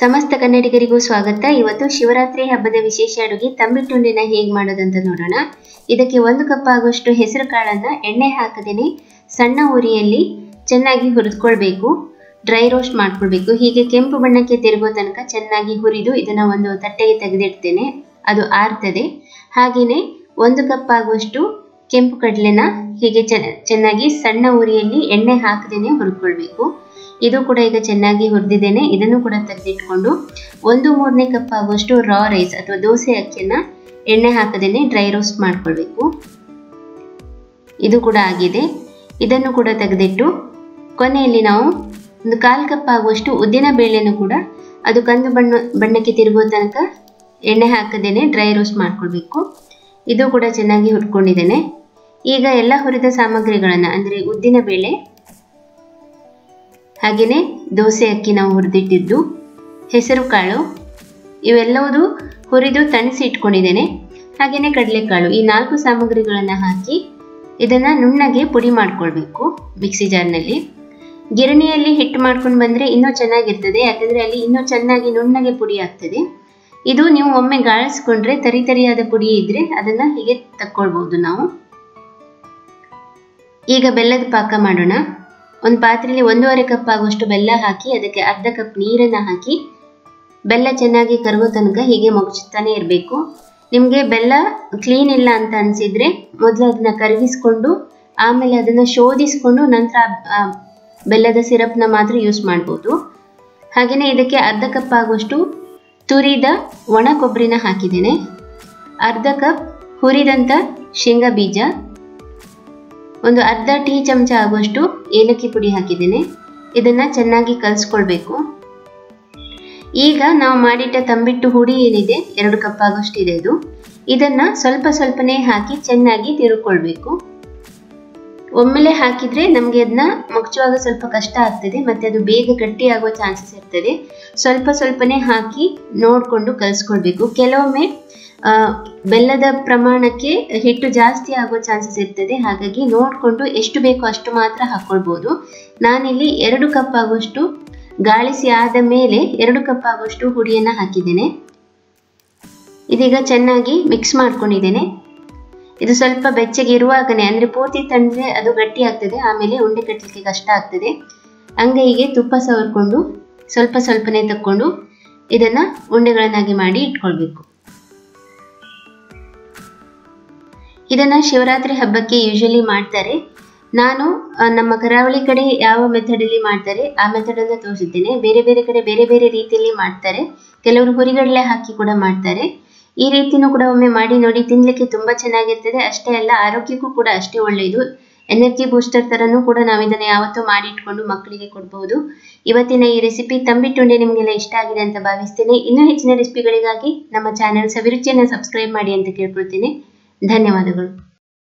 ಸಮಸ್ತ ಕನ್ನಡಿಗರಿಗೂ ಸ್ವಾಗತ. ಇವತ್ತು ಶಿವರಾತ್ರಿ ಹಬ್ಬದ ವಿಶೇಷ ಅಡುಗೆ ತಂಬಿಟ್ಟುಂಡಿನ ಹೇಗೆ ಮಾಡೋದಂತ ನೋಡೋಣ. ಇದಕ್ಕೆ ಒಂದು ಕಪ್ ಆಗುವಷ್ಟು ಹೆಸರು ಕಾಳನ್ನು ಎಣ್ಣೆ ಹಾಕದೇನೆ ಸಣ್ಣ ಉರಿಯಲ್ಲಿ ಚೆನ್ನಾಗಿ ಹುರಿದ್ಕೊಳ್ಬೇಕು. ಡ್ರೈ ರೋಸ್ಟ್ ಮಾಡ್ಕೊಳ್ಬೇಕು. ಹೀಗೆ ಕೆಂಪು ಬಣ್ಣಕ್ಕೆ ತಿರುಗೋ ತನಕ ಚೆನ್ನಾಗಿ ಹುರಿದು ಇದನ್ನ ಒಂದು ತಟ್ಟೆಗೆ ತೆಗೆದಿಡ್ತೇನೆ. ಅದು ಆರ್ತದೆ. ಹಾಗೆಯೇ ಒಂದು ಕಪ್ ಆಗುವಷ್ಟು ಕೆಂಪು ಕಡಲೆನ ಹೀಗೆ ಚೆನ್ನಾಗಿ ಸಣ್ಣ ಉರಿಯಲ್ಲಿ ಎಣ್ಣೆ ಹಾಕದೇನೆ ಹುರ್ಕೊಳ್ಬೇಕು ಇದು ಕೂಡ ಈಗ ಚೆನ್ನಾಗಿ ಹುರಿದಿದ್ದೇನೆ ಇದನ್ನು ಕೂಡ ತೆಗೆದಿಟ್ಕೊಂಡು ಒಂದು ಮೂರನೇ ಕಪ್ ಆಗುವಷ್ಟು ರಾ ರೈಸ್ ಅಥವಾ ದೋಸೆ ಅಕ್ಕಿಯನ್ನು ಎಣ್ಣೆ ಹಾಕದೇನೆ ಡ್ರೈ ರೋಸ್ಟ್ ಮಾಡ್ಕೊಳ್ಬೇಕು. ಇದು ಕೂಡ ಆಗಿದೆ. ಇದನ್ನು ಕೂಡ ತೆಗೆದಿಟ್ಟು ಕೊನೆಯಲ್ಲಿ ನಾವು ಒಂದು ಕಾಲು ಕಪ್ ಆಗುವಷ್ಟು ಉದ್ದಿನ ಬೇಳೆಯನ್ನು ಕೂಡ ಅದು ಕಂದು ಬಣ್ಣ, ಬಣ್ಣಕ್ಕೆ ತಿರುಗುವ ತನಕ ಎಣ್ಣೆ ಹಾಕದೇನೆ ಡ್ರೈ ರೋಸ್ಟ್ ಮಾಡ್ಕೊಳ್ಬೇಕು. ಇದು ಕೂಡ ಚೆನ್ನಾಗಿ ಹುರ್ಕೊಂಡಿದ್ದೇನೆ. ಈಗ ಎಲ್ಲ ಹುರಿದ ಸಾಮಗ್ರಿಗಳನ್ನು, ಅಂದರೆ ಉದ್ದಿನ ಬೇಳೆ ಹಾಗೆಯೇ ದೋಸೆ ಅಕ್ಕಿ ನಾವು ಹುರಿದಿಟ್ಟಿದ್ದು. ಹೆಸರು ಕಾಳು. ಇವೆಲ್ಲವುದು ಹುರಿದು ತಣಿಸಿ ಇಟ್ಕೊಂಡಿದ್ದೇನೆ. ಹಾಗೆಯೇ ಕಡಲೆಕಾಳು. ಈ ನಾಲ್ಕು ಸಾಮಗ್ರಿಗಳನ್ನು ಹಾಕಿ ಇದನ್ನು ನುಣ್ಣಗೆ ಪುಡಿ ಮಾಡ್ಕೊಳ್ಬೇಕು ಮಿಕ್ಸಿ ಜಾರ್ನಲ್ಲಿ. ಗಿರಣಿಯಲ್ಲಿ ಹಿಟ್ಟು ಮಾಡ್ಕೊಂಡು ಬಂದರೆ ಇನ್ನೂ ಚೆನ್ನಾಗಿರ್ತದೆ, ಯಾಕಂದರೆ ಅಲ್ಲಿ ಇನ್ನೂ ಚೆನ್ನಾಗಿ ನುಣ್ಣಗೆ ಪುಡಿ ಆಗ್ತದೆ. ಇದು ನೀವು ಒಮ್ಮೆ ಗಾಳಿಸ್ಕೊಂಡ್ರೆ ತರಿ ತರಿಯಾದ ಪುಡಿ ಇದ್ರೆ ಅದನ್ನು ಹೀಗೆ ತಕ್ಕೊಳ್ಬೋದು ನಾವು. ಈಗ ಬೆಲ್ಲದ ಪಾಕ ಮಾಡೋಣ. ಒಂದು ಪಾತ್ರೆಯಲ್ಲಿ ಒಂದೂವರೆ ಕಪ್ ಆಗುವಷ್ಟು ಬೆಲ್ಲ ಹಾಕಿ, ಅದಕ್ಕೆ ಅರ್ಧ ಕಪ್ ನೀರನ್ನು ಹಾಕಿ, ಬೆಲ್ಲ ಚೆನ್ನಾಗಿ ಕರಗೋ ತನಕ ಹೀಗೆ ಮುಗಿಸ್ತಾನೆ ಇರಬೇಕು. ನಿಮಗೆ ಬೆಲ್ಲ ಕ್ಲೀನ್ ಇಲ್ಲ ಅಂತ ಅನಿಸಿದರೆ ಮೊದಲು ಅದನ್ನು ಕರಗಿಸ್ಕೊಂಡು, ಆಮೇಲೆ ಅದನ್ನು ಶೋಧಿಸ್ಕೊಂಡು ನಂತರ ಬೆಲ್ಲದ ಸಿರಪ್ನ ಮಾತ್ರ ಯೂಸ್ ಮಾಡ್ಬೋದು. ಹಾಗೆಯೇ ಇದಕ್ಕೆ ಅರ್ಧ ಕಪ್ ಆಗುವಷ್ಟು ತುರಿದ ಒಣ ಕೊಬ್ಬರಿನ ಹಾಕಿದ್ದೇನೆ. ಅರ್ಧ ಕಪ್ ಹುರಿದಂಥ ಶೇಂಗಾ ಬೀಜ. ಒಂದು ಅರ್ಧ ಟೀ ಚಮಚ ಆಗುವಷ್ಟು ಏಲಕ್ಕಿ ಪುಡಿ ಹಾಕಿದ್ದೇನೆ. ಇದನ್ನು ಚೆನ್ನಾಗಿ ಕಲಿಸ್ಕೊಳ್ಬೇಕು. ಈಗ ನಾವು ಮಾಡಿಟ್ಟ ತಂಬಿಟ್ಟು ಹುಡಿ ಏನಿದೆ, ಎರಡು ಕಪ್ ಆಗುವಷ್ಟು ಇದೆ ಇದು. ಇದನ್ನು ಸ್ವಲ್ಪ ಸ್ವಲ್ಪನೇ ಹಾಕಿ ಚೆನ್ನಾಗಿ ತಿರುಕೊಳ್ಬೇಕು. ಒಮ್ಮೆಲೆ ಹಾಕಿದರೆ ನಮಗೆ ಅದನ್ನ ಮುಚ್ಚುವಾಗ ಸ್ವಲ್ಪ ಕಷ್ಟ ಆಗ್ತದೆ, ಮತ್ತು ಅದು ಬೇಗ ಗಟ್ಟಿ ಆಗುವ ಚಾನ್ಸಸ್ ಇರ್ತದೆ. ಸ್ವಲ್ಪ ಸ್ವಲ್ಪನೇ ಹಾಕಿ ನೋಡಿಕೊಂಡು ಕಲಿಸ್ಕೊಳ್ಬೇಕು. ಕೆಲವೊಮ್ಮೆ ಬೆಲ್ಲದ ಪ್ರಮಾಣಕ್ಕೆ ಹಿಟ್ಟು ಜಾಸ್ತಿ ಆಗೋ ಚಾನ್ಸಸ್ ಇರ್ತದೆ. ಹಾಗಾಗಿ ನೋಡಿಕೊಂಡು ಎಷ್ಟು ಬೇಕೋ ಅಷ್ಟು ಮಾತ್ರ ಹಾಕ್ಕೊಳ್ಬೋದು ನಾನಿಲ್ಲಿ ಎರಡು ಕಪ್ ಆಗುವಷ್ಟು ಗಾಳಿಸಿ ಆದ ಮೇಲೆ ಎರಡು ಕಪ್ ಆಗುವಷ್ಟು ಹುಡಿಯನ್ನು ಹಾಕಿದ್ದೇನೆ. ಇದೀಗ ಚೆನ್ನಾಗಿ ಮಿಕ್ಸ್ ಮಾಡ್ಕೊಂಡಿದ್ದೇನೆ. ಇದು ಸ್ವಲ್ಪ ಬೆಚ್ಚಗೆ ಇರುವಾಗನೇ, ಅಂದರೆ ಪೂರ್ತಿ ತಂದರೆ ಅದು ಗಟ್ಟಿ ಆಗ್ತದೆ, ಆಮೇಲೆ ಉಂಡೆ ಕಟ್ಟಲಿಕ್ಕೆ ಕಷ್ಟ ಆಗ್ತದೆ. ಅಂಗೈಗೆ ತುಪ್ಪ ಸವರ್ಕೊಂಡು ಸ್ವಲ್ಪ ಸ್ವಲ್ಪನೇ ತಕ್ಕೊಂಡು ಇದನ್ನು ಉಂಡೆಗಳನ್ನಾಗಿ ಮಾಡಿ ಇಟ್ಕೊಳ್ಬೇಕು. ಇದನ್ನು ಶಿವರಾತ್ರಿ ಹಬ್ಬಕ್ಕೆ ಯೂಶಲಿ ಮಾಡ್ತಾರೆ. ನಾನು ನಮ್ಮ ಕರಾವಳಿ ಕಡೆ ಯಾವ ಮೆಥಡಲ್ಲಿ ಮಾಡ್ತಾರೆ, ಆ ಮೆಥಡನ್ನು ತೋರಿಸಿದ್ದೇನೆ ಬೇರೆ ಬೇರೆ ಕಡೆ ಬೇರೆ ಬೇರೆ ರೀತಿಯಲ್ಲಿ ಮಾಡ್ತಾರೆ. ಕೆಲವರು ಹುರಿಗಡಲೆ ಹಾಕಿ ಕೂಡ ಮಾಡ್ತಾರೆ. ಈ ರೀತಿನೂ ಕೂಡ ಒಮ್ಮೆ ಮಾಡಿ ನೋಡಿ ತಿನ್ನಲಿಕ್ಕೆ ತುಂಬ ಚೆನ್ನಾಗಿರ್ತದೆ. ಅಷ್ಟೇ ಅಲ್ಲ, ಆರೋಗ್ಯಕ್ಕೂ ಕೂಡ ಅಷ್ಟೇ ಒಳ್ಳೆಯದು ಎನರ್ಜಿ ಬೂಸ್ಟರ್ ಥರನೂ ಕೂಡ ನಾವು ಇದನ್ನು ಯಾವತ್ತೂ ಮಾಡಿ ಇಟ್ಕೊಂಡು ಮಕ್ಕಳಿಗೆ ಕೊಡ್ಬೋದು. ಇವತ್ತಿನ ಈ ರೆಸಿಪಿ ತಂಬಿಟ್ಟುಂಡೆ ನಿಮಗೆಲ್ಲ ಇಷ್ಟ ಆಗಿದೆ ಅಂತ ಭಾವಿಸ್ತೇನೆ. ಇನ್ನೂ ಹೆಚ್ಚಿನ ರೆಸಿಪಿಗಳಿಗಾಗಿ ನಮ್ಮ ಚಾನೆಲ್ ಸವಿರುಚಿಯನ್ನು ಸಬ್ಸ್ಕ್ರೈಬ್ ಮಾಡಿ ಅಂತ ಕೇಳ್ಕೊಳ್ತೀನಿ. ಧನ್ಯವಾದಗಳು